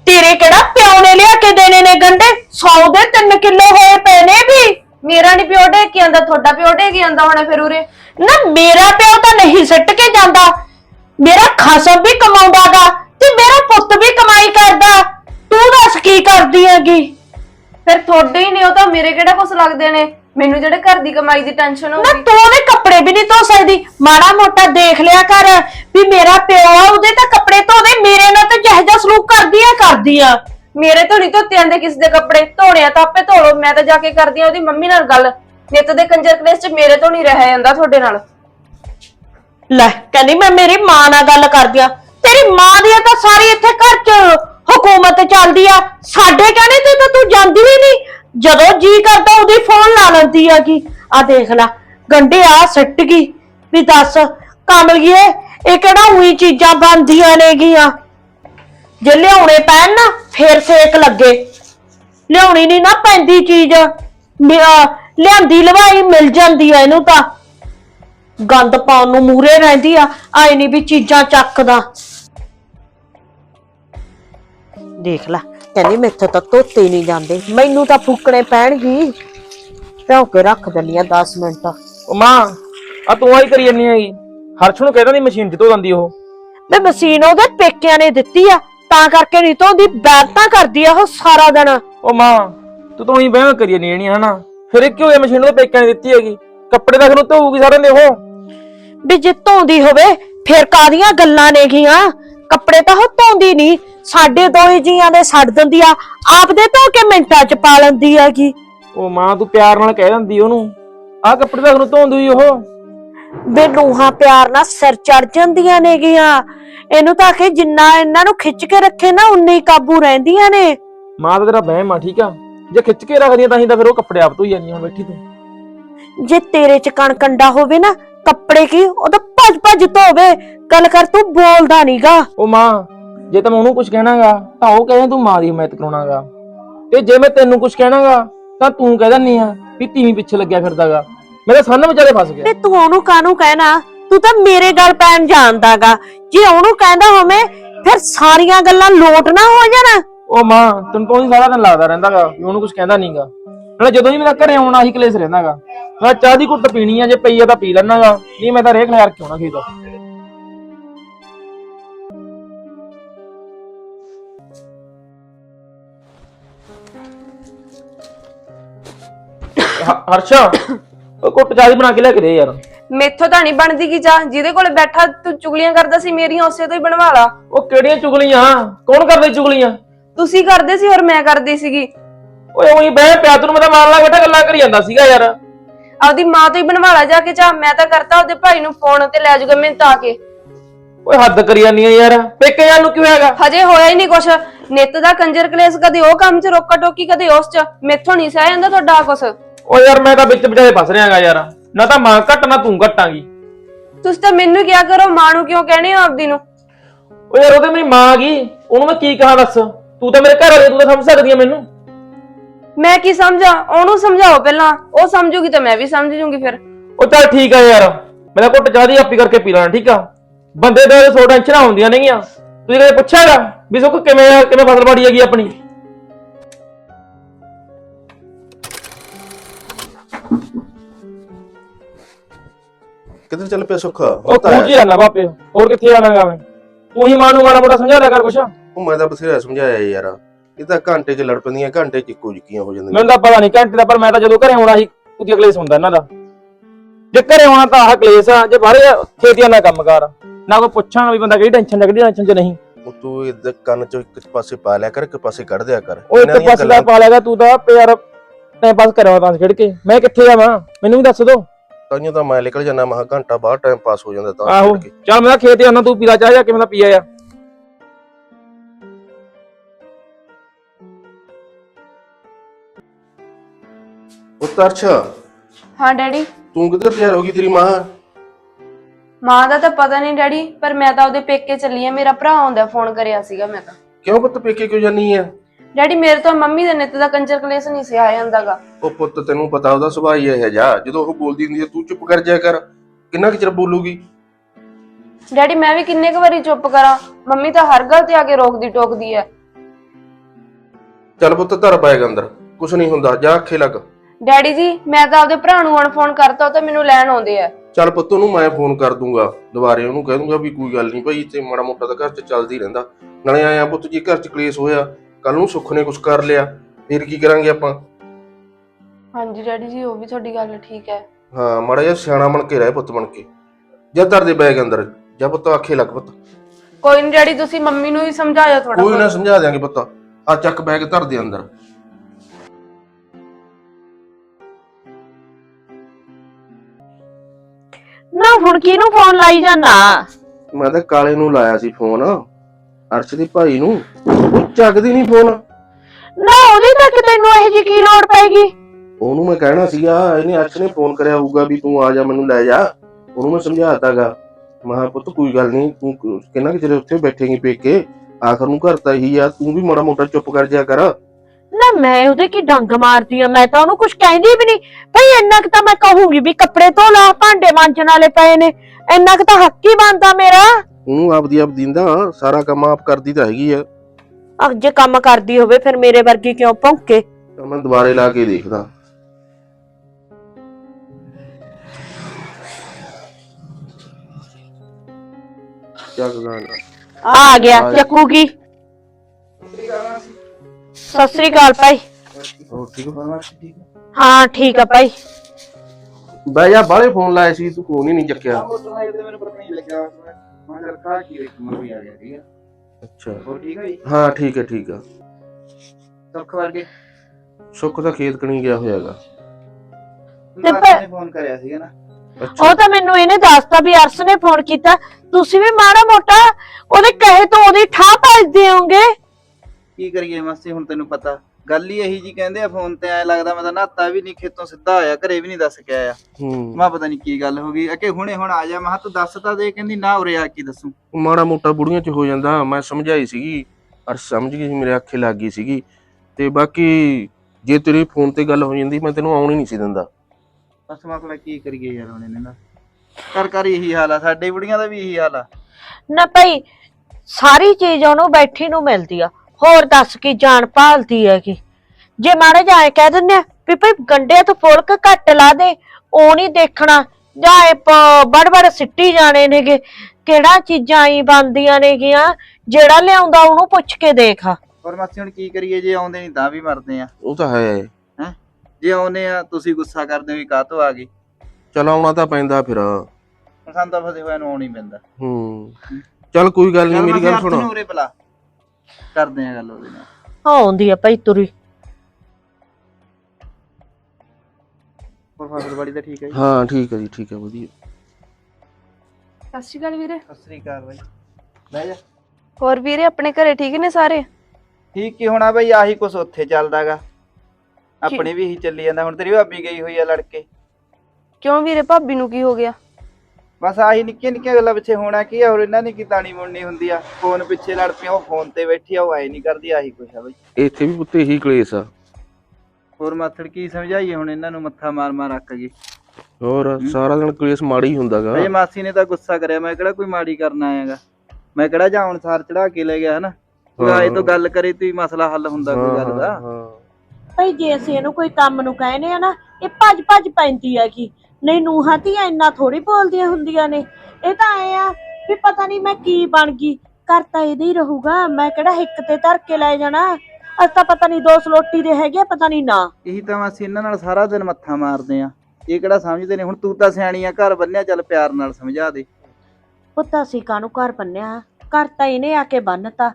ਤੇਰੇ ਕਿਹੜਾ ਪਿਓ ਨੇ ਲਿਆ ਕੇ ਦੇਣੇ ਨੇ ਗੰਡੇ 100 ਦੇ 3 ਕਿਲੋ ਹੋਏ ਪਏ ਨੇ ਵੀ। ਮੇਰਾ ਨਹੀਂ ਪਿਓ ਡੇ ਕੇ ਆਂਦਾ ਤੁਹਾਡਾ ਪਿਓ ਡੇ ਕੇ ਆਂਦਾ ਹੋਣਾ ਫਿਰ ਉਰੇ। ਨਾ ਮੇਰਾ ਪਿਓ ਤਾਂ ਨਹੀਂ ਸਿੱਟ ਕੇ ਜਾਂਦਾ। ਮੇਰਾ ਖਸਮ ਵੀ ਕਮਾਉਂਦਾਗਾ ਤੇ ਮੇਰਾ ਪੁੱਤ ਵੀ ਕਮਾਈ ਕਰਦਾ। ਤੂੰ ਦੱਸ ਕੀ ਕਰਦੀ ਹੈਗੀ? ਫਿਰ ਤੁਹਾਡੇ ਹੀ ਨੇ ਉਹ ਤਾਂ ਮੇਰੇ ਕਿਹੜਾ ਕੁਛ ਲੱਗਦੇ ਨੇ? ਮੈਨੂੰ ਜਿਹੜੇ ਘਰ ਦੀ ਕਮਾਈ ਦੀ ਟੈਨਸ਼ਨ ਨਾ ਹੋਊਗੀ। ਤੂੰ ਉਹਦੇ ਕੱਪੜੇ ਵੀ ਨਹੀਂ ਧੋ ਸਕਦੀ। ਮਾੜਾ ਮੋਟਾ ਦੇਖ ਲਿਆ ਕਰ ਵੀ ਮੇਰਾ ਪਿਓ ਆ ਉਹਦੇ ਤਾਂ ਕੱਪੜੇ ਧੋਦੇ ਮੇਰੇ ਨਾਲ ਤਾਂ ਜਿਹੋ ਜਿਹਾ ਸਲੂਕ ਕਰਦੀ ਆ ਕਰਦੀ ਆ ਮੇਰੇ ਤੋਂ ਨਹੀਂ ਧੋਤੇ ਆਂਦੇ ਕਿਸੇ ਦੇ ਕੱਪੜੇ। ਧੋਣਿਆ ਤਾਂ ਆਪੇ ਧੋ ਲਓ ਮੈਂ ਤਾਂ ਜਾ ਕੇ ਕਰਦੀ ਆ ਉਹਦੀ ਮੰਮੀ ਨਾਲ ਗੱਲ। ਨਿੱਤ ਦੇ ਕੰਜਰ ਕਲੇਸ ਚ ਮੇਰੇ ਤੋਂ ਨਹੀਂ ਰਹਿ ਜਾਂਦਾ ਤੁਹਾਡੇ ਨਾਲ। ਲੈ ਕਹਿੰਦੀ ਮੈਂ ਮੇਰੀ ਮਾਂ ਨਾਲ ਗੱਲ ਕਰਦੀ ਆ ਤੇਰੀ ਮਾਂ ਦੀ ਤਾਂ ਸਾਰੀ ਇੱਥੇ ਘਰ 'ਚ ਹਕੂਮਤ ਚੱਲਦੀ ਆ। ਸਾਡੇ ਕਹਿੰਦੇ ਤੇ ਤਾਂ ਤੂੰ ਜਦੋਂ ਜੀ ਕਰਦਾ ਉਹਦੀ ਫੋਨ ਲਾ ਲੈਂਦੀ ਆ ਕੀ? ਆ ਦੇਖ ਲੈ, ਗੰਡੇ ਆ ਸੱਟ ਗਈ। ਵੀ ਦੱਸ, ਕਮਲੀਏ, ਇਹ ਕਿਹੜਾ ਉਹੀ ਚੀਜ਼ਾਂ ਬਣਦੀਆਂ ਨੇਗੀਆਂ? ਜੇ ਲਿਆਉਣੇ ਪੈਣ ਨਾ, ਫੇਰ ਸੇਕ ਲੱਗੇ। ਲਿਆਉਣੀ ਨਹੀਂ ਨਾ ਪੈਂਦੀ ਚੀਜ਼। ਲਿ- ਲਿਆਂਦੀ ਲਵਾਈ ਮਿਲ ਜਾਂਦੀ ਆ ਇਹਨੂੰ ਤਾਂ। ਗੰਦ ਪਾਉਣ ਨੂੰ ਮੂਰੇ ਰਹਿੰਦੀ ਆ ਆਏ ਨਹੀਂ ਵੀ ਚੀਜ਼ਾਂ ਚੱਕਦਾ। ਦੇਖ ਲੈ ਕਹਿੰਦੀ ਮੈਥੋਂ ਤਾਂ ਧੋਤੇ ਨਹੀਂ ਜਾਂਦੇ ਮੈਨੂੰ ਤਾਂ ਫੂਕਣੇ ਪੈਣਗੀ। ਭਿਉਂ ਕੇ ਰੱਖ ਦਿੰਨੀ ਆ 10 ਮਿੰਟ। ਉਹ ਮਾਂ ਆ ਤੂੰ ਆਈ ਕਰੀ ਜੰਨੀ ਹੈਗੀ। ਹਰਸ਼ ਨੂੰ ਕਹਿੰਦਾ ਦੀ ਮਸ਼ੀਨ ਜਿੱਤੋ ਦਿੰਦੀ ਉਹ। ਤੇ ਮਸ਼ੀਨ ਉਹਦੇ ਪੇਕਿਆਂ ਨੇ ਦਿੱਤੀ ਆ ਤਾਂ ਕਰਕੇ ਨਹੀਂ ਧੋਂਦੀ ਬੈਠਾਂ ਕਰਦੀ ਆ ਉਹ ਸਾਰਾ ਦਿਨ। ਉਹ ਮਾਂ ਤੂੰ ਤਾਂ ਉਹੀ ਬਹਿਮ ਕਰੀ ਜੰਨੀ ਹਨਾ ਫਿਰ ਇਹ ਕਿਉਂ ਇਹ ਮਸ਼ੀਨ ਉਹਦੇ ਪੇਕਿਆਂ ਨੇ ਦਿੱਤੀ ਹੈਗੀ? ਕੱਪੜੇ ਤਾਂ ਖਨੂੰ ਧੋਊਗੀ ਸਾਰਿਆਂ ਦੇ ਉਹ? ਵੀ ਜੇ ਧੋਂਦੀ ਹੋਵੇ ਫਿਰ ਕਾਦੀਆਂ ਗੱਲਾਂ ਨੇਗੀਆਂ? ਕੱਪੜੇ ਤਾਂ ਉਹ ਧੋਂਦੀ ਨਹੀਂ ਸਾਡੇ ਦੋਏ ਜੀਆਂ ਦੇ ਛੱਡ ਦਿੰਦੀ ਆ ਆਪਦੇ ਧੋ ਕੇ ਮਿੰਟਾਂ ਚ ਪਾ ਲੈਂਦੀ ਆ ਕੀ ਉਹ ਮਾਂ ਤੂੰ ਪਿਆਰ ਨਾਲ ਕਹਿ ਦਿੰਦੀ ਉਹਨੂੰ ਆ ਕੱਪੜੇ ਤਾਂ ਖਨੂੰ ਧੋਂਦੀ ਉਹ। ਵੀ ਨੂੰਹਾਂ ਪਿਆਰ ਨਾਲ ਸਿਰ ਚੜ ਜਾਂਦੀਆਂ ਨੇਗੀਆਂ। ਇਹਨੂੰ ਤਾਂ ਕਿ ਜਿੰਨਾ ਇਹਨਾਂ ਨੂੰ ਖਿੱਚ ਕੇ ਰੱਖੇ ਨਾ ਉਨੇ ਹੀ ਕਾਬੂ ਰਹਿੰਦੀਆਂ ਨੇ। ਮਾਂ ਤਾਂ ਤੇਰਾ ਬਹਿਮ ਆ ਠੀਕ ਆ? ਜੇ ਖਿੱਚ ਕੇ ਰੱਖਦੀਆਂ ਤਾਂ ਹੀ ਤਾਂ ਫਿਰ ਉਹ ਕੱਪੜੇ ਆਪ ਧੋਈ ਜਾਂਦੀ ਹੁਣ ਬੈਠੀ ਤੂੰ। ਜੇ ਤੇਰੇ ਚ ਕਣਕੰਡਾ ਹੋਵੇ ਨਾ ਕੱਪੜੇ ਕੀ ਉਹ ਤਾਂ ਭੱਜ ਭੱਜ ਧੋਵੇ ਗੱਲ ਕਰ ਤੂੰ ਬੋਲਦਾ ਨਹੀਂਗਾ ਉਹ ਮਾਂ ਜੇ ਤਾਂ ਮੈਂ ਉਹਨੂੰ ਕੁਝ ਕਹਿਣਾਗਾ ਤਾਂ ਉਹ ਕਹਿੰਦਾ ਤੂੰ ਮਾਂ ਦੀ ਹਮਾਇਤ ਕਰਾਉਣਾਗਾ। ਤੇ ਜੇ ਮੈਂ ਤੈਨੂੰ ਕੁਝ ਕਹਿਣਾਗਾ ਤਾਂ ਤੂੰ ਕਹਿ ਦਿੰਨੀ ਆ ਵੀ ਤੀਵੀਂ ਪਿੱਛੇ ਲੱਗਿਆ ਫਿਰਦਾਗਾ। ਮੈਂ ਤਾਂ ਸੰਨ ਵਿਚਾਰੇ ਫਸ ਗਿਆ। ਤੇ ਤੂੰ ਉਹਨੂੰ ਕਾਹਨੂੰ ਕਹਿਣਾ? ਤੂੰ ਤਾਂ ਮੇਰੇ ਗੱਲ ਪੈਣ ਜਾਣਦਾਗਾ। ਜੇ ਉਹਨੂੰ ਕਹਿੰਦਾ ਹੋਵੇਂ ਫਿਰ ਸਾਰੀਆਂ ਗੱਲਾਂ ਲੋਟ ਨਾ ਹੋ ਜਾਣ। ਉਹ ਮਾਂ ਤੈਨੂੰ ਤਾਂ ਹੀ ਸਾਰਾ ਦਿਨ ਲੱਗਦਾ ਰਹਿੰਦਾਗਾ ਵੀ ਉਹਨੂੰ ਕੁਝ ਕਹਿੰਦਾ ਨਹੀਂਗਾ ਨਾਲੇ ਜਦੋਂ ਹੀ ਮੇਰਾ ਘਰੇ ਆਉਣਾ ਹੀ ਕਲੇਸ਼ ਰਹਿੰਦਾਗਾ ਮੈਂ ਚਾਹ ਦੀ ਘੁੱਟ ਪੀਣੀ ਆ ਜੇ ਪਈ ਆ ਤਾਂ ਪੀ ਲੈਣਾਗਾ ਨਹੀਂ ਮੈਂ ਤਾਂ ਰੇਖ ਲਿਆ ਕੇ ਆਉਣਾ ਖੇਤ ਹ- ਹਰਸ਼ਾ ਉਹ ਘੁੱਟ ਚਾਹ ਦੀ ਬਣਾ ਕੇ ਲੈ ਕੇ ਦੇ ਯਾਰ। ਮੈਥੋਂ ਤਾਂ ਨਹੀਂ ਬਣਦੀ ਕੀ ਚਾਹ? ਜਿਹਦੇ ਕੋਲ ਬੈਠਾ ਤੂੰ ਚੁਗਲੀਆਂ ਕਰਦਾ ਸੀ ਮੇਰੀਆਂ ਉਸੇ ਤੋਂ ਹੀ ਬਣਵਾ ਲਾ। ਉਹ ਕਿਹੜੀਆਂ ਚੁਗਲੀਆਂ? ਕੌਣ ਕਰਦੇ ਚੁਗਲੀਆਂ? ਤੁਸੀਂ ਕਰਦੇ ਸੀ ਔਰ ਮੈਂ ਕਰਦੀ ਸੀਗੀ। ਓਏ ਉਹੀ ਬਹਿ ਪਿਆ ਤੈਨੂੰ ਮੈਂ ਤਾਂ ਮਾਰ ਲਾ ਬੈਠਾ ਗੱਲਾਂ ਕਰੀ ਜਾਂਦਾ ਸੀਗਾ ਯਾਰ। ਆਪਦੀ ਮਾਂ ਤੋਂ ਹੀ ਬਣਵਾ ਲਾ ਜਾ ਕੇ ਚਾਹ ਮੈਂ ਤਾਂ ਕਰਤਾ ਉਹਦੇ ਭਾਈ ਨੂੰ ਫੋਨ ਤੇ ਲੈ ਜਾਊਗਾ ਮੈਂ ਤਾਂ ਆ ਕੇ। ਓਏ ਹੱਦ ਕਰੀ ਜਾਂਦੀ ਆ ਯਾਰ। ਪੇਕੇ ਜਾਣ ਨੂੰ ਕਿਉਂ ਹੈਗਾ? ਹਜੇ ਹੋਇਆ ਹੀ ਨਹੀਂ ਕੁਛ। ਨਿੱਤ ਦਾ ਕੰਜਰ ਕਲੇਸ ਕਦੇ ਉਹ ਕੰਮ 'ਚ ਰੋਕਾ ਟੋਕੀ ਕਦੇ ਉਸ 'ਚ। ਮੈਥੋਂ ਨਹੀਂ ਸਹਿ ਜਾਂਦਾ ਤੁਹਾਡਾ ਕੁਛ। ਓ ਯਾਰ ਮੈਂ ਤਾਂ ਵਿੱਚ ਵਿਚਾਲੇ ਫਸ ਰਿਹਾਗਾ ਯਾਰ। ਨਾ ਤਾਂ ਮਾਂ ਘੱਟ ਨਾ ਤੂੰ ਘਟਾਂਗੀ। ਤੁਸੀਂ ਤਾਂ ਮੈਨੂੰ ਕਿਹਾ ਕਰੋ ਮਾਂ ਨੂੰ ਕਿਉਂ ਕਹਿੰਦੇ ਹੋ ਆਪਦੀ ਨੂੰ? ਓ ਯਾਰ ਉਹਦੇ ਮੇਰੀ ਮਾਂ ਆ ਗਈ। ਉਹਨੂੰ ਮੈਂ ਕੀ ਕਹਾਂ ਦੱਸ? ਤੂੰ ਤਾਂ ਮੇਰੇ ਘਰ ਵਾਲੀ ਤੂੰ ਤਾਂ ਸਮਝ ਸਕਦੀ ਆ ਮੈਨੂੰ। ਮੈਂ ਕੀ ਸਮਝਾਂ? ਉਹਨੂੰ ਸਮਝਾਓ ਪਹਿਲਾਂ। ਉਹ ਸਮਝੂਗੀ ਤਾਂ ਮੈਂ ਵੀ ਸਮਝ ਜੂਗੀ ਫਿਰ। ਉਹ ਚੱਲ ਠੀਕ ਆ ਯਾਰ। ਮੇਰਾ ਘੁੱਟ ਚਾਹ ਦੀ ਆਪੀ ਕਰਕੇ ਪੀ ਲੈਣਾ ਠੀਕ ਆ? ਬੰਦੇ ਦੇ ਸੋ ਟੈਨਸ਼ਨਾਂ ਹੁੰਦੀਆਂ ਨੇਗੀਆਂ। ਤੁਸੀਂ ਕਦੇ ਪੁੱਛਿਆਗਾ ਵੀ ਸੁੱਖ ਕਿਵੇਂ ਆ ਕਿਵੇਂ ਫਸਲ ਬਾੜੀ ਹੈਗੀ ਆਪਣੀ? ਕਿੱਧਰ ਚੱਲ ਪਿਆ ਸੁੱਖ? ਉਹ ਪੂਜੀ ਜਾਣਾ ਬਾਪੇ ਹੋਰ ਕਿੱਥੇ ਜਾਣਾਗਾ ਮੈਂ? ਤੂੰ ਹੀ ਮਾਂ ਨੂੰ ਮਾੜਾ ਮੋਟਾ ਸਮਝਾ ਲਿਆ ਕਰ ਕੁਛ। ਉਹ ਮੈਂ ਤਾਂ ਬਥੇਰਾ ਸਮਝਾਇਆ ਯਾਰ। ਇਹ ਤਾਂ ਘੰਟੇ 'ਚ ਲੜ ਪੈਂਦੀਆਂ ਘੰਟੇ 'ਚ ਇੱਕੋ ਜਿੱਕੀਆਂ ਹੋ ਜਾਂਦੀਆਂ। ਮੈਨੂੰ ਤਾਂ ਪਤਾ ਨਹੀਂ ਘੰਟੇ ਦਾ ਪਰ ਮੈਂ ਤਾਂ ਜਦੋਂ ਘਰੇ ਆਉਣਾ ਸੀ ਉਹਦੀ ਕਲੇਸ਼ ਹੁੰਦਾ ਇਹਨਾਂ ਦਾ। ਜੇ ਘਰੇ ਆਉਣਾ ਤਾਂ ਆਹ ਕਲੇਸ਼ ਆ ਜੇ ਬਾਹਰ ਖੇਤੀਆਂ ਦਾ ਕੰਮ ਕਰ ਨਾ ਕੋਈ ਪੁੱਛਾਂ ਵੀ ਬੰਦਾ ਕਿਹੜੀ ਟੈਨਸ਼ਨ ਕਿਹੜੀ ਟੈਨਸ਼ਨ 'ਚ ਨਹੀਂ। ਉਹ ਤੂੰ ਇਹਦੇ ਕੰਨ 'ਚੋਂ ਇੱਕ ਪਾਸੇ ਪਾ ਲਿਆ ਕਰ ਇੱਕ ਪਾਸੇ ਕੱਢ ਦਿਆ ਕਰ। ਉਹ ਇੱਕ ਇਹਨਾਂ ਦੀਆਂ ਪਾਸੇ ਦਾ ਗੱਲਾਂ- ਪਾ ਲਿਆਗਾ ਤੂੰ ਤਾਂ ਪਿਆਰ ਟਾਈਮ ਪਾਸ ਕਰਿਆ ਤਾਂ ਖੇਡ ਕੇ। ਮੈਂ ਕਿੱਥੇ ਜਾਵਾਂ? ਮੈਨੂੰ ਵੀ ਦੱਸ ਦੋ। ਤਾਈਓ ਤਾਂ ਮੈਂ ਨਿਕਲ ਜਾਂਦਾ ਮਹਾ ਘੰਟਾ ਬਾਅਦ ਟਾਈਮ ਪਾਸ ਹੋ ਜਾਂਦਾ ਤਾਂ ਆਹੋ ਛੱਡ ਕੇ। ਚੱਲ ਮੈਂ ਤਾਂ ਖੇਤ ਆਉਣਾ ਤੂੰ ਪੀਲਾ ਚਾਹ ਜਾ ਕੇ ਮੈਂ ਤਾਂ ਪੀਆ ਆ ਉਹ ਤਰਛਾ ਹਾਂ ਡੈਡੀ। ਤੂੰ ਕਿੱਧਰ ਤਿਆਰ ਹੋ ਗਈ ਤੇਰੀ ਮਾਂ? ਮਾਂ ਦਾ ਤਾਂ ਪਤਾ ਨਹੀਂ ਡੈਡੀ ਪਰ ਮੈਂ ਤਾਂ ਉਹਦੇ ਪੇਕੇ ਚੱਲੀ ਆ। ਮੇਰਾ ਭਰਾ ਆਉਂਦਾ ਫੋਨ ਕਰਿਆ ਸੀਗਾ ਮੈਂ ਤਾਂ। ਕਿਉਂ ਪੁੱਤ ਪੇਕੇ ਕਿਉਂ ਜਾਨੀ ਆ? ਡੈਡੀ ਮੇਰੇ ਤੋਂ ਮੰਮੀ ਦੇ ਨਿੱਤ ਦਾ ਕੰਜਰ ਕਲੇਸ ਨਹੀਂ ਸਿਆ ਜਾਂਦਾਗਾ। ਉਹ ਪੁੱਤ ਤੈਨੂੰ ਪਤਾ ਉਹਦਾ ਸੁਭਾਅ ਹੀ ਇਹ ਜਾ ਜਦੋਂ ਉਹ ਬੋਲਦੀ ਹੁੰਦੀ ਹੈ ਤੂੰ ਚੁੱਪ ਕਰ ਜਾਇਆ ਕਰ। ਕਿੰਨਾ ਕੁ ਚਿਰ ਬੋਲੂਗੀ? ਡੈਡੀ ਮੈਂ ਵੀ ਕਿੰਨੇ ਕੁ ਵਾਰੀ ਚੁੱਪ ਕਰਾਂ। ਮੰਮੀ ਤਾਂ ਹਰ ਗੱਲ ਤੇ ਆ ਕੇ ਰੋਕਦੀ ਟੋਕਦੀ ਐ। ਚੱਲ ਪੁੱਤ ਧਰ ਬੈਗ ਅੰਦਰ। ਕੁਛ ਨਹੀਂ ਹੁੰਦਾ ਜਾ ਅੱਖੇ ਲੱਗ। ਡੈਡੀ ਜੀ ਮੈਂ ਤਾਂ ਆਪਦੇ ਭਰਾ ਨੂੰ ਹੁਣ ਫੋਨ ਕਰਤਾ ਉਹ ਤਾਂ ਮੈਨੂੰ ਲੈਣ ਆਉਂਦੇ ਆ। ਚੱਲ ਪੁੱਤ ਉਹਨੂੰ ਮੈਂ ਫੋਨ ਕਰ ਦੂੰਗਾ। ਦੁਬਾਰੇ ਉਹਨੂੰ ਕਹਿ ਦੂੰਗਾ ਵੀ ਕੋਈ ਗੱਲ ਨਹੀਂ ਭਾਈ ਤੇ ਮਾੜਾ ਮੋਟਾ ਤਾਂ ਘਰ 'ਚ ਚੱਲਦੀ ਰਹਿੰਦਾ। ਨਾਲੇ ਆਇਆ ਪੁੱਤ ਜੀ ਘਰ 'ਚ ਕਲੇਸ਼ ਹੋਇਆ ਕੱਲ ਨੂੰ ਸੁੱਖ ਨੇ ਕੁਛ ਕਰ ਲਿਆ ਫਿਰ ਕੀ ਕਰਾਂਗੇ ਆਪਾਂ? ਹਾਂਜੀ ਡੈਡੀ ਜੀ ਉਹ ਵੀ ਤੁਹਾਡੀ ਗੱਲ ਠੀਕ ਹੈ। ਹਾਂ ਮਾੜਾ ਜਿਹਾ ਸਿਆਣਾ ਬਣ ਕੇ ਰਹਿ ਪੁੱਤ ਬਣ ਕੇ। ਜਾ ਧਰ ਦੇ ਬੈਗ ਅੰਦਰ ਜਾ ਪੁੱਤ ਆਖੇ ਲੱਗ ਪੁੱਤ। ਕੋਈ ਨਹੀਂ ਡੈਡੀ ਤੁਸੀਂ ਮੰਮੀ ਨੂੰ ਵੀ ਸਮਝਾਇਓ ਥੋੜਾ ਕੋਈ ਨਾ ਸਮਝਾ ਦਿਆਂਗੇ ਪੁੱਤ। ਆ ਚੱਕ ਬੈਗ ਧਰ ਦੇ ਅੰਦਰ। ਹੁਣ ਕਿਹਨੂੰ ਫੋਨ ਲਾਈ ਜਾਣਾ ਮੈਂ ਤਾਂ ਕਾਲੇ ਨੂੰ ਲਾਇਆ ਸੀ ਫੋਨ ਅਰਸ਼ ਦੇ ਭਾਈ ਨੂੰ। ਉਹ ਚੱਕਦੀ ਨਹੀਂ ਫੋਨ। ਨਾ ਉਹਦੀ ਤਾਂ ਕਿ ਤੈਨੂੰ ਇਹ ਜੀ ਕੀ ਲੋੜ ਪੈਗੀ? ਉਹਨੂੰ ਮੈਂ ਕਹਿਣਾ ਸੀਗਾ ਇਹਨੇ ਅਰਸ਼ ਨੇ ਫੋਨ ਕਰਿਆ ਹੋਊਗਾ ਵੀ ਤੂੰ ਆ ਜਾ ਮੈਨੂੰ ਲੈ ਜਾ। ਉਹਨੂੰ ਮੈਂ ਸਮਝਾਤਾਗਾ। ਮਹਾ ਪੁੱਤ ਕੋਈ ਗੱਲ ਨਹੀਂ ਤੂੰ ਕਿੰਨਾ ਕਿ ਚਿਰ ਉੱਥੇ ਬੈਠੇਂਗੀ ਪੇਕੇ? ਆਖਰ ਨੂੰ ਘਰ ਤਾਂ ਇਹੀ ਆ ਤੂੰ ਵੀ ਮਾੜਾ ਮੋਟਾ ਚੁੱਪ ਕਰ ਜਾ ਕਰ। ਨਾ ਮੈਂ ਉਹਦੇ ਕੀ ਡੰਗ ਮਾਰਦੀ ਆ ਮੈਂ ਤਾਂ ਉਹਨੂੰ ਕੁਝ ਕਹਿੰਦੀ ਵੀ ਨਹੀਂ। ਭਈ ਇੰਨਾ ਕੁ ਤਾਂ ਮੈਂ ਕਹੂੰਗੀ ਵੀ ਕੱਪੜੇ ਧੋ ਲਾ ਭਾਂਡੇ ਮਾਂਜਣ ਵਾਲੇ ਪਏ ਨੇ। ਇੰਨਾ ਕੁ ਤਾਂ ਹੱਕ ਹੀ ਬਣਦਾ ਮੇਰਾ। ਉਹਨੂੰ ਆਪਦੀ ਆਪ ਦਿੰਦਾ ਸਾਰਾ ਕੰਮ ਆਪ ਕਰਦੀ ਤਾਂ ਹੈਗੀ ਆ। ਅਬ ਜੇ ਕੰਮ ਕਰਦੀ ਹੋਵੇ ਫਿਰ ਮੇਰੇ ਵਰਗੀ ਕਿਉਂ ਭੌਂਕੇ? ਤਾਂ ਮੈਂ ਦੁਬਾਰੇ ਲਾ ਕੇ ਦੇਖਦਾ। ਗਾਣਾ। ਆ ਗਿਆ ਚੱਕੂਗੀ। ਸਤਿ ਸ੍ਰੀ ਅਕਾਲ ਭਾਈ। ਹੋਰ ਠੀਕ ਹੋ? ਹਾਂ ਠੀਕ ਆ ਭਾਈ। ਬਈ ਜਾ ਬਾਲੇ ਫੋਨ ਲਾਇਆ ਸੀ ਤੂੰ ਫੋਨ ਹੀ ਨਹੀਂ ਚੱਕਿਆ। ਮੈਨੂੰ ਪਤਾ ਨਹੀਂ ਲੱਗਿਆ। ਮੈਂ ਚੱਲ ਕਾ ਕੀ ਇੱਕ ਮੰਮੀ ਆ ਗਿਆ ਠੀਕ ਹੈ ਅੱਛਾ। ਹੋਰ ਠੀਕ ਹੈ ਹਾਂ ਠੀਕ ਹੈ ਠੀਕ ਆ। ਸੁੱਖ ਵਰਗੇ? ਸੁੱਖ ਤਾਂ ਖੇਤ ਕਣੀ ਗਿਆ ਹੋਇਆਗਾ ਤੇ ਨੇ ਫੋਨ ਕਰਿਆ ਸੀਗਾ ਨਾ। ਉਹ ਤਾਂ ਮੈਨੂੰ ਇਹਨੇ ਦੱਸਤਾ ਵੀ ਅਰਸ ਨੇ ਫੋਨ ਕੀਤਾ। ਤੁਸੀਂ ਵੀ ਮਾੜਾ ਮੋਟਾ ਉਹਦੇ ਕਹੇ ਤੋਂ ਉਹਦੀ ਠਾਹ ਭੱਜਦੇ ਹੋਗੇ ਕੀ ਕਰੀਏ ਮਾਸੀ ਹੁਣ ਤੈਨੂੰ ਪਤਾ। ਗੱਲ ਹੀ ਇਹੀ ਜੀ ਕਹਿੰਦੇ ਆ ਫੋਨ ਤੇ ਐ ਲੱਗਦਾ ਮੈਂ ਤਾਂ ਨਹਾਤਾ ਵੀ ਨਹੀਂ ਖੇਤੋਂ ਸਿੱਧਾ ਆਇਆ ਘਰੇ ਵੀ ਨਹੀਂ ਦੱਸ ਕੇ ਆਇਆ। ਹੂੰ। ਮੈਂ ਪਤਾ ਨਹੀਂ ਕੀ ਗੱਲ ਹੋ ਗਈ। ਅਕੇ ਹੁਣੇ ਹੁਣ ਆ ਜਾ ਮੈਂ ਕਿਹਾ ਤੂੰ ਦੱਸ ਤਾਂ ਦੇ ਕਹਿੰਦੀ ਨਾ ਉਰੇ ਆ ਕੀ ਦੱਸੂ। ਮਾੜਾ ਮੋਟਾ ਬੁੜੀਆਂ ਚ ਹੋ ਜਾਂਦਾ ਮੈਂ ਸਮਝਾਈ ਸੀਗੀ ਅਰ ਸਮਝ ਗਈ ਸੀ ਮੇਰੇ ਅੱਖੇ ਲੱਗ ਗਈ ਸੀਗੀ। ਤੇ ਬਾਕੀ ਜੇ ਤੇਰੇ ਫੋਨ ਤੇ ਗੱਲ ਹੋ ਜਾਂਦੀ ਮੈਂ ਤੈਨੂੰ ਆਉਣ ਹੀ ਨਹੀਂ ਸੀ ਦਿੰਦਾ। ਬਸ ਮਸਲਾ ਕੀ ਕਰੀਏ ਯਾਰ ਹੁਣ ਇਹਨਾਂ ਦਾ। ਕਰ ਕਰ ਇਹੀ ਹਾਲ ਆ ਸਾਡੇ ਬੁੜੀਆਂ ਦਾ ਵੀ ਇਹੀ ਹਾਲ ਆ। ਨਾ ਭਾਈ ਸਾਰੀ ਚੀਜ਼ ਉਹਨੂੰ ਬੈਠੀ ਨੂੰ ਮਿਲਦੀ ਆ। ਹੋਰ ਦੱਸ ਕੀ ਜਾਣ ਭਾਲਦੀ ਹੈ ਕਿ ਜੇ ਮਾੜੇ ਜਾਏ ਕਹਿ ਦਿੰਦੇ ਆ ਵੀ ਭਾਈ ਗੰਡੇ ਤੋਂ ਫੁਲਕ ਘੱਟ ਲਾ ਦੇ ਉਹ ਨਹੀਂ ਦੇਖਣਾ। ਜਾਂ ਇਹ ਬੜ ਬੜ ਸਿੱਟੀ ਜਾਣੇ ਨੇਗੇ। ਕਿਹੜਾ ਚੀਜ਼ਾਂ ਆਈ ਬੰਦੀਆਂ ਨੇਗੀਆਂ? ਜਿਹੜਾ ਲਿਆਉਂਦਾ ਉਹਨੂੰ ਪੁੱਛ ਕੇ ਦੇਖ ਹੋਰ ਮਾਸੀ ਹੁਣ ਕੀ ਕਰੀਏ? ਜੇ ਆਉਂਦੇ ਨਹੀਂ ਤਾਂ ਵੀ ਮਰਦੇ ਆ। ਉਹ ਤਾਂ ਹੈ। ਹੈ? ਜੇ ਆਉਨੇ ਆ ਤੁਸੀਂ ਗੁੱਸਾ ਕਰਦੇ ਹੋ ਵੀ ਕਾਹਤੋਂ ਆ ਗਈ ਚਲ ਆਉਣਾ ਤਾਂ ਪੈਂਦਾ ਫਿਰ। ਹੁਣ ਸਾਨੂੰ ਤਾਂ ਫਸੇ ਹੋਇਆ ਨੂੰ ਆਉਣਾ ਹੀ ਪੈਂਦਾ। ਹੂੰ। ਚਲ ਕੋਈ ਗੱਲ ਨਹੀਂ ਮੇਰੀ ਗੱਲ ਸੁਣ। ਨੂੰ ਉਰੇ ਪਲਾ ਕਰਦੇ ਆ ਗੱਲ ਉਹਦੇ ਨਾਲ। ਆਉਂਦੀ ਆ ਭਾਈ ਤੁਰੀ। ਹੋਰ ਫਸਲਵਾੜੀ ਤਾਂ ਠੀਕ ਹੈ ਜੀ? ਹਾਂ ਠੀਕ ਹੈ ਜੀ ਠੀਕ ਹੈ ਵਧੀਆ। ਸਤਿ ਸ਼੍ਰੀ ਅਕਾਲ ਵੀਰੇ। ਸਤਿ ਸ੍ਰੀ ਅਕਾਲ ਬਾਈ। ਬਹਿ ਜਾ। ਹੋਰ ਵੀਰੇ ਆਪਣੇ ਘਰੇ ਠੀਕ ਨੇ ਸਾਰੇ? ਠੀਕ ਕੀ ਹੋਣਾ ਬਈ ਆਹੀ ਕੁਛ ਉੱਥੇ ਚੱਲਦਾਗਾ। ਆਪਣੇ ਵੀ ਇਹੀ ਚੱਲੀ ਜਾਂਦਾ ਹੁਣ ਤੇਰੀ ਭਾਬੀ ਗਈ ਹੋਈ ਆ ਲੜਕੇ। ਕਿਉਂ ਵੀਰੇ ਭਾਬੀ ਨੂੰ ਕੀ ਹੋ ਗਿਆ? ਬਸ ਆਹੀ ਨਿੱਕੀਆਂ ਨਿੱਕੀਆਂ ਗੱਲਾਂ ਪਿੱਛੇ ਹੋਣਾ ਕੀ ਆ ਹੋਰ ਇਹਨਾਂ ਨੇ ਕੀ ਤਾਣੀ ਮੁੰਨੀ ਹੁੰਦੀ ਆ ਫੋਨ ਪਿੱਛੇ ਲੜ ਪਿਆ ਉਹ ਫੋਨ ਤੇ ਬੈਠੀ ਆ ਉਹ ਆਏ ਨਹੀਂ ਕਰਦੀ ਆਹੀ ਕੁਛ ਆ ਬਈ। ਇੱਥੇ ਵੀ ਪੁੱਤੇ ਹੀ ਕਲੇਸ਼ ਆ। ਹੋਰ ਮਾਥੜ ਕੀ ਸਮਝਾਈਏ ਹੁਣ ਇਹਨਾਂ ਨੂੰ ਮੱਥਾ ਮਾਰ ਮਾਰ ਰੱਖ ਗਏ ਹੋਰ ਸਾਰਾ ਦਿਨ ਕਲੇਸ਼ ਮਾੜੀ ਹੁੰਦਾਗਾ ਅਜੇ ਮਾਸੀ ਨੇ ਤਾਂ ਗੁੱਸਾ ਕਰਿਆ ਮੈਂ ਕਿਹੜਾ ਕੋਈ ਮਾੜੀ ਕਰਨ ਆਇਆਗਾ ਮੈਂ ਕਿਹੜਾ ਜਾਂ ਹੁਣ ਸਾਰ ਚੜਾ ਕੇ ਲੈ ਗਿਆ ਹਨਾ? ਆਏ ਤੋਂ ਗੱਲ ਕਰੇ ਤੇ ਹੀ ਮਸਲਾ ਹੱਲ ਹੁੰਦਾ ਕੋਈ ਗੱਲ ਦਾ। ਭਾਈ ਜੇ ਅਸੀਂ ਇਹਨੂੰ ਕੋਈ ਕੰਮ ਨੂੰ ਕਹਿੰਦੇ ਆ ਨਾ ਇਹ ਭੱਜ ਭੱਜ ਪੈਂਦੀ ਆ ਕਿ? ਨਹੀਂ ਨੂੰਹਾਂ ਧੀਆਂ ਇੰਨਾ ਥੋੜੀ ਬੋਲਦੀਆਂ ਹੁੰਦੀਆਂ ਨੇ। ਇਹ ਤਾਂ ਐ ਆ ਵੀ ਪਤਾ ਨਹੀਂ ਮੈਂ ਕੀ ਬਣ ਗਈ। ਘਰ ਤਾਂ ਇਹਦੇ ਹੀ ਰਹੂਗਾ ਮੈਂ ਕਿਹੜਾ ਹਿੱਕ ਤੇ ਧਰ ਕੇ ਲੈ ਜਾਣਾ। ਅਸ ਤਾਂ ਪਤਾ ਨਹੀਂ ਦੋ ਸਲੋਟੀ ਦੇ ਹੈਗੇ ਪਤਾ ਨਹੀਂ ਨਾ। ਇਹੀ ਤਾਂ ਅਸੀਂ ਇਹਨਾਂ ਨਾਲ ਸਾਰਾ ਦਿਨ ਮੱਥਾ ਮਾਰਦੇ ਆ। ਇਹ ਕਿਹੜਾ ਸਮਝਦੇ ਨੇ ਹੁਣ ਤੂੰ ਤਾਂ ਸਿਆਣੀ ਆ ਘਰ ਬੰਨਿਆ ਚੱਲ ਪਿਆਰ ਨਾਲ ਸਮਝਾ ਦੇ। ਪੁੱਤ ਅਸੀਂ ਕਾਹਨੂੰ ਘਰ ਬੰਨਿਆ? ਘਰ ਤਾਂ ਇਹਨੇ ਆ ਕੇ ਬੰਨਤਾ।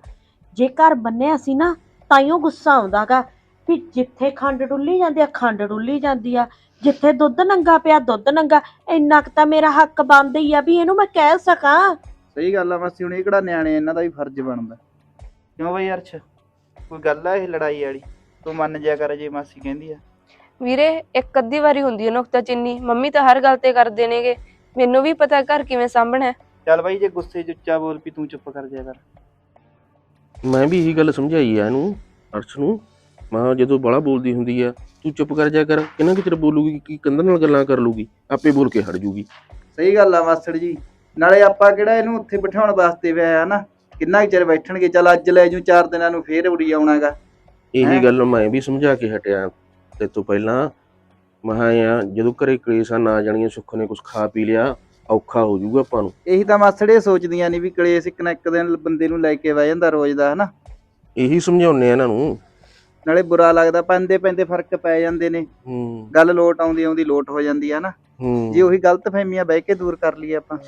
ਜੇ ਘਰ ਬੰਨਿਆ ਸੀ ਨਾ ਤਾਈਓ ਗੁੱਸਾ ਆਉਂਦਾਗਾ ਵੀ ਜਿੱਥੇ ਖੰਡ ਡੁੱਲੀ ਜਾਂਦੀ ਆ ਖੰਡ ਡੁੱਲੀ ਜਾਂਦੀ ਆ। ਜਿੱਥੇ ਦੁੱਧ ਨੰਗਾ ਪਿਆ ਦੁੱਧ ਨੰਗਾ। ਇੰਨਾ ਕੁ ਤਾਂ ਮੇਰਾ ਹੱਕ ਬਣਦਾ ਹੀ ਆ ਵੀ ਇਹਨੂੰ ਮੈਂ ਕਹਿ ਸਕਾਂ। ਸਹੀ ਗੱਲ ਆ ਮਾਸੀ ਹੁਣ ਇਹ ਕਿਹੜਾ ਨਿਆਣੇ ਇਹਨਾਂ ਦਾ ਵੀ ਫਰਜ਼ ਬਣਦਾ। ਕਿਉਂ ਬਈ ਅਰਸ਼? ਕੋਈ ਗੱਲ ਆ ਇਹ ਲੜਾਈ ਵਾਲੀ? ਤੂੰ ਮੰਨ ਜਾ ਕਰ ਜੇ ਮਾਸੀ ਕਹਿੰਦੀ ਆ। ਵੀਰੇ ਇੱਕ ਅੱਧੀ ਵਾਰੀ ਹੁੰਦੀ ਹੈ ਨੁਕਤਾ ਚਿੰਨੀ। ਮੰਮੀ ਤਾਂ ਹਰ ਗੱਲ ਤੇ ਕਰਦੇ ਨੇਗੇ। ਮੈਨੂੰ ਵੀ ਪਤਾ ਘਰ ਕਿਵੇਂ ਸਾਂਭਣਾ ਹੈ। ਚੱਲ ਬਾਈ ਜੇ ਗੁੱਸੇ 'ਚ ਉੱਚਾ ਬੋਲ ਪੀ ਤੂੰ ਚੁੱਪ ਕਰ ਜਾ ਕਰ। ਮੈਂ ਵੀ ਇਹੀ ਗੱਲ ਸਮਝਾਈ ਆ ਇਹਨੂੰ ਅਰਸ਼ ਨੂੰ। ਮੈਂ ਕਿਹਾ ਜਦੋਂ ਬੜਾ ਬੋਲਦੀ ਹੁੰਦੀ ਆ ਤੂੰ ਚੁੱਪ ਕਰ ਜਾ ਕਰ ਕਿੰਨਾ ਕਿ ਚਿਰ ਬੋਲੂਗੀ ਕੀ ਕੰਧਾਂ ਨਾਲ ਗੱਲਾਂ ਕਰ ਲੂਗੀ ਆਪੇ ਬੋਲ ਕੇ ਹਟ ਜੂਗੀ। ਸਹੀ ਗੱਲ ਆ ਮਾਸਟਰ ਜੀ। ਨਾਲੇ ਆਪਾਂ ਕਿਹੜਾ ਇਹਨੂੰ ਉੱਥੇ ਬਿਠਾਉਣ ਵਾਸਤੇ ਵਿਆਹ ਆ ਨਾ ਕਿੰਨਾ ਕੁ ਚਿਰ ਬੈਠਣਗੇ ਚੱਲ ਅੱਜ ਲੈ ਜੂ ਚਾਰ ਦਿਨਾਂ ਨੂੰ ਫੇਰ ਉੜੀ ਆਉਣਾਗਾ? ਇਹੀ ਗੱਲ ਮੈਂ ਵੀ ਸਮਝਾ ਕੇ ਹਟਿਆ। ਤੇ ਤੋਂ ਪਹਿਲਾਂ ਮਹਾ ਆ ਜਦੋਂ ਘਰੇ ਕਲੇਸ਼ਾਂ ਨਾ ਜਾਣੀਆਂ ਸੁੱਖ ਨੇ ਕੁਝ ਖਾ ਪੀ ਲਿਆ ਔਖਾ ਹੋ ਜਾਊਗਾ ਆਪਾਂ ਨੂੰ। ਇਹੀ ਤਾਂ ਮਾਸੜੇ ਸੋਚਦੀਆਂ ਨਹੀਂ ਵੀ ਕਲੇਸ਼ ਇੱਕ ਨਾ ਇੱਕ ਦਿਨ ਬੰਦੇ ਨੂੰ ਲੈ ਕੇ ਬਹਿ ਜਾਂਦਾ ਰੋਜ਼ ਦਾ ਹਨਾ? ਇਹੀ ਸਮਝਾਉਨੇ ਆ ਇਹਨਾਂ ਨੂੰ। ਨਾਲੇ ਬੁਰਾ ਲੱਗਦਾ ਪੈਂਦੇ ਪੈਂਦੇ ਫ਼ਰਕ ਪੈ ਜਾਂਦੇ ਨੇ। ਹੂੰ। ਗੱਲ ਲੋਟ ਆਉਂਦੀ ਆਉਂਦੀ ਲੋਟ ਹੋ ਜਾਂਦੀ ਆ ਨਾ। ਹੂੰ। ਜੇ ਉਹੀ ਗਲਤ ਫਹਿਮੀਆਂ ਬਹਿ ਕੇ ਦੂਰ ਕਰ ਲਈਏ ਆਪਾਂ।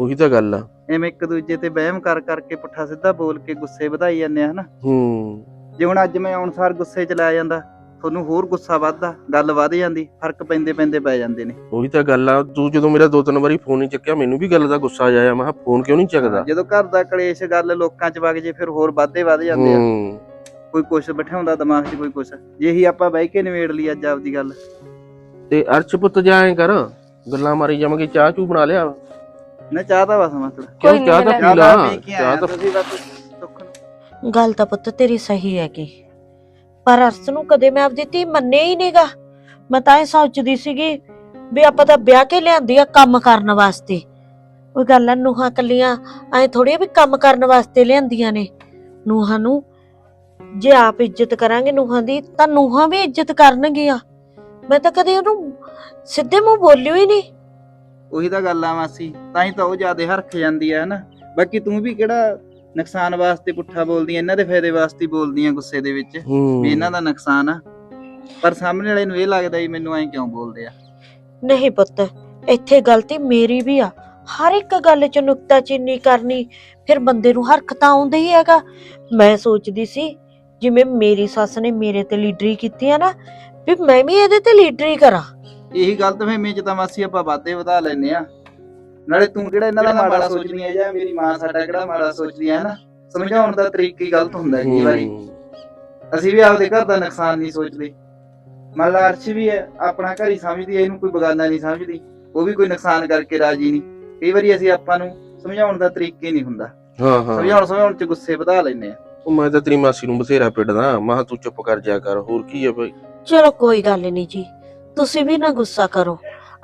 ਉਹੀ ਤਾਂ ਗੱਲ ਆ। ਐਵੇਂ ਇੱਕ ਦੂਜੇ ਤੇ ਵਹਿਮ ਕਰ ਕਰਕੇ ਪੁੱਠਾ ਸਿੱਧਾ ਬੋਲ ਕੇ ਗੁੱਸੇ ਵਧਾਈ ਜਾਂਦੇ ਆ ਹਨਾ। ਹੂੰ। ਜੇ ਹੁਣ ਅੱਜ ਮੈਂ ਅਨੁਸਾਰ ਗੁੱਸੇ ਚ ਲੈ ਜਾਂਦਾ ਤੁਹਾਨੂੰ ਹੋਰ ਗੁੱਸਾ ਵੱਧਦਾ ਗੱਲ ਵੱਧ ਜਾਂਦੀ ਫ਼ਰਕ ਪੈਂਦੇ ਪੈਂਦੇ ਪੈ ਜਾਂਦੇ ਨੇ। ਉਹੀ ਤਾਂ ਗੱਲ ਆ। ਤੂੰ ਜਦੋਂ ਮੇਰਾ ਦੋ ਤਿੰਨ ਵਾਰੀ ਫੋਨ ਨਹੀਂ ਚੱਕਿਆ ਮੈਨੂੰ ਵੀ ਗੱਲ ਦਾ ਗੁੱਸਾ ਆਇਆ ਮੈਂ ਕਿਹਾ ਫੋਨ ਕਿਉਂ ਨਹੀਂ ਚੱਕਦਾ? ਜਦੋਂ ਘਰ ਦਾ ਕਲੇਸ਼ ਗੱਲ ਲੋਕਾਂ ਚ ਵਗ ਜੇ ਫਿਰ ਹੋਰ ਵੱਧਦੇ ਵੱਧ ਜਾਂਦੇ ਆ। ਹੂੰ। ਕੋਈ ਕੁਛ ਬਿਠਾਉਂਦਾ ਦਿਮਾਗ 'ਚ ਕੋਈ ਕੁਛ। ਜੇ ਹੀ ਆਪਾਂ ਬਹਿ ਕੇ ਨਿਬੇੜ ਲਈ ਅੱਜ ਆਪਦੀ ਗੱਲ। ਤੇ ਅਰਸ਼ ਪੁੱਤ ਜਾਏ ਕਰ ਗੱਲਾਂ ਮਾਰੀ ਜਾਵਾਂਗੇ ਚਾਹ ਚੂ ਬਣਾ ਲਿਆ। ਨਾ ਚਾਹ ਤਾਂ ਬਸ ਮਤਲਬ ਕਿਉਂ ਕੋਈ ਨੀ, ਚਾਹ ਤਾਂ ਮੈਂ ਪੀ ਲਾ ਚਾਹ ਪੀ ਕੇ ਚਾਹ ਆਇਆ ਤਾਂ ਤੁਸੀਂ ਬਸ ਸੁੱਖ ਨੂੰ ਗੱਲ ਤਾਂ ਪੁੱਤ ਤੇਰੀ ਸਹੀ ਹੈਗੀ। ਪਰ ਅਰਸ ਨੂੰ ਕਦੇ ਮੈਂ ਆਪਦੀ ਧੀ ਮੰਨਿਆ ਹੀ ਨਹੀਂਗਾ ਮੈਂ ਤਾਂ ਇਹ ਸੋਚਦੀ ਸੀਗੀ ਵੀ ਆਪਾਂ ਤਾਂ ਵਿਆਹ ਕੇ ਲਿਆਂਦੀ ਆ ਕੰਮ ਕਰਨ ਵਾਸਤੇ। ਉਹ ਗੱਲ ਆ ਨੂੰਹਾਂ ਕੱਲੀਆਂ ਐ ਥੋੜੀ ਵੀ ਕੰਮ ਕਰਨ ਵਾਸਤੇ ਲਿਆਂਦੀਆਂ ਨੇ। ਨੂੰਹਾਂ ਨੂੰ ਜੇ ਆਪ ਇੱਜ਼ਤ ਕਰਾਂਗੇ ਨੂੰਹਾਂ ਦੀ ਤਾਂ ਨੂੰਹਾਂ ਵੀ ਇੱਜ਼ਤ ਕਰਨਗੀਆਂ। ਮੈਂ ਤਾਂ ਕਦੇ ਉਹਨੂੰ ਸਿੱਧੇ ਮੂੰਹ ਬੋਲਿਓ ਹੀ ਨਹੀਂ। ਉਹੀ ਤਾਂ ਗੱਲ ਆ ਮਾਸੀ ਤਾਂ ਹੀ ਤਾਂ ਉਹ ਜਿਆਦੇ ਹਰਖ ਜਾਂਦੀ ਆ ਹਨਾ? ਬਾਕੀ ਤੂੰ ਵੀ ਕਿਹੜਾ ਨੁਕਸਾਨ ਵਾਸਤੇ ਪੁੱਠਾ ਬੋਲਦੀ ਆ ਇਹਨਾਂ ਦੇ ਫਾਇਦੇ ਵਾਸਤੇ ਹੀ ਬੋਲਦੀ ਆ ਗੁੱਸੇ ਦੇ ਵਿੱਚ ਹੂੰ। ਵੀ ਇਹਨਾਂ ਦਾ ਨੁਕਸਾਨ ਆ। ਪਰ ਸਾਹਮਣੇ ਵਾਲੇ ਨੂੰ ਇਹ ਲੱਗਦਾ ਵੀ ਮੈਨੂੰ ਐਂ ਕਿਉਂ ਬੋਲਦੇ ਆ? ਨਹੀਂ ਪੁੱਤ ਇੱਥੇ ਗਲਤੀ ਮੇਰੀ ਵੀ ਆ। ਹਰ ਇੱਕ ਗੱਲ 'ਚ ਨੁਕਤਾਚੀਨੀ ਕਰਨੀ ਫਿਰ ਬੰਦੇ ਨੂੰ ਹਰਖ ਤਾਂ ਆਉਂਦਾ ਹੀ ਹੈਗਾ। ਮੈਂ ਸੋਚਦੀ ਸੀ ਜਿਵੇਂ ਮੇਰੀ ਸੱਸ ਨੇ ਮੇਰੇ ਤੇ ਲੀਡਰੀ ਕੀਤੀ ਆ ਨਾ ਵੀ ਮੈਂ ਵੀ ਇਹਦੇ ਤੇ ਲੀਡਰੀ ਕਰਾਂ। ਇਹੀ ਗਲਤ ਫਹਿਮੀ ਚ ਤਾਂ ਮਾਸੀ ਆਪਾਂ ਵਾਧੇ ਵਧਾ ਲੈਨੇ ਆ ਨਾਲੇ ਤੂੰ ਕਿਹੜਾ ਇਹਨਾਂ ਦਾ ਮਾੜਾ ਸੋਚਦੀ ਆ ਜਾਂ ਮੇਰੀ ਮਾਂ ਸਾਡਾ ਕਿਹੜਾ ਮਾੜਾ ਸੋਚਦੀ ਆ ਨਾ ਸਮਝਾਉਣ ਦਾ ਤਰੀਕਾ ਹੀ ਗਲਤ ਹੁੰਦਾ ਕਈ ਵਾਰੀ। ਅਸੀਂ ਵੀ ਆਪਦੇ ਘਰ ਦਾ ਨੁਕਸਾਨ ਨਹੀਂ ਸੋਚਦੇ। ਮੰਨ ਲਾ ਅਰਸ਼ ਵੀ ਹੈ ਆਪਣਾ ਘਰ ਹੀ ਸਮਝਦੀ ਹੈ ਇਹਨੂੰ ਕੋਈ ਬਗਾਨਾ ਨਹੀਂ ਸਮਝਦੀ। ਉਹ ਵੀ ਕੋਈ ਨੁਕਸਾਨ ਕਰਕੇ ਰਾਜੀ ਨਹੀਂ। ਕਈ ਵਾਰੀ ਅਸੀਂ ਆਪਾਂ ਨੂੰ ਸਮਝਾਉਣ ਦਾ ਤਰੀਕਾ ਹੀ ਨਹੀਂ ਹੁੰਦਾ। ਹਾਂ ਹਾਂ। ਸਮਝਾਉਣ ਸਮਝਾਉਣ ਚ ਗੁੱਸੇ ਵਧਾ ਲੈਨੇ ਆ ਉਹ ਮੈਂ ਤਾਂ ਤੇਰੀ ਮਾਸੀ ਨੂੰ ਬਥੇਰਾ ਪਿੱਟਦਾ ਮੈਂ ਕਿਹਾ ਤੂੰ ਚੁੱਪ ਕਰ ਜਾ ਕਰ ਹੋਰ ਕੀ ਆ ਬਈ? ਚਲੋ ਕੋਈ ਗੱਲ ਨਹੀਂ ਜੀ ਤੁਸੀਂ ਵੀ ਨਾ ਗੁੱਸਾ ਕਰੋ।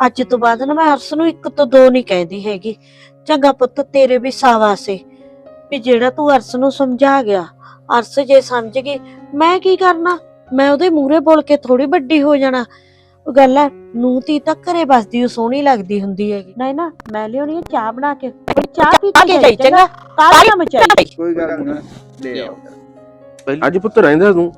ਅੱਜ ਤੋਂ ਬਾਅਦ ਨਾ ਮੈਂ ਅਰਸ ਨੂੰ ਇੱਕ ਤੋਂ ਦੋ ਨਹੀਂ ਕਹਿੰਦੀ ਹੈਗੀ। ਚੰਗਾ ਪੁੱਤ ਤੇਰੇ ਵੀ ਸਾਵਾਸੇ ਵੀ ਜਿਹੜਾ ਤੂੰ ਅਰਸ ਨੂੰ ਸਮਝਾ ਗਿਆ ਅਰਸ ਜੇ ਸਮਝ ਗਈ ਮੈਂ ਕੀ ਕਰਨਾ? ਮੈਂ ਉਹਦੇ ਮੂਹਰੇ ਬੋਲ ਕੇ ਥੋੜੀ ਵੱਡੀ ਹੋ ਜਾਣਾ। ਉਹ ਗੱਲ ਹੈ ਨੂੰ ਤੀ ਤਾਂ ਘਰੇ ਬਸਦੀ ਉਹ ਸੋਹਣੀ ਲੱਗਦੀ ਹੁੰਦੀ ਹੈਗੀ। ਨਹੀਂ ਨਾ ਮੈਂ ਲਿਆਉਣੀ ਆ ਚਾਹ ਬਣਾ ਕੇ। ਚਾਹ ਪੀ ਕੇ ਜਾਈ ਚੰਗਾ। ਕਾਹਲੀ ਨਾ ਮਚਾਈ ਕੋਈ ਗੱਲ ਨਹੀਂ ਲੈ ਆਓ। ਅੱਜ ਪੁੱਤ ਰਹਿੰਦਾ ਤੂੰ।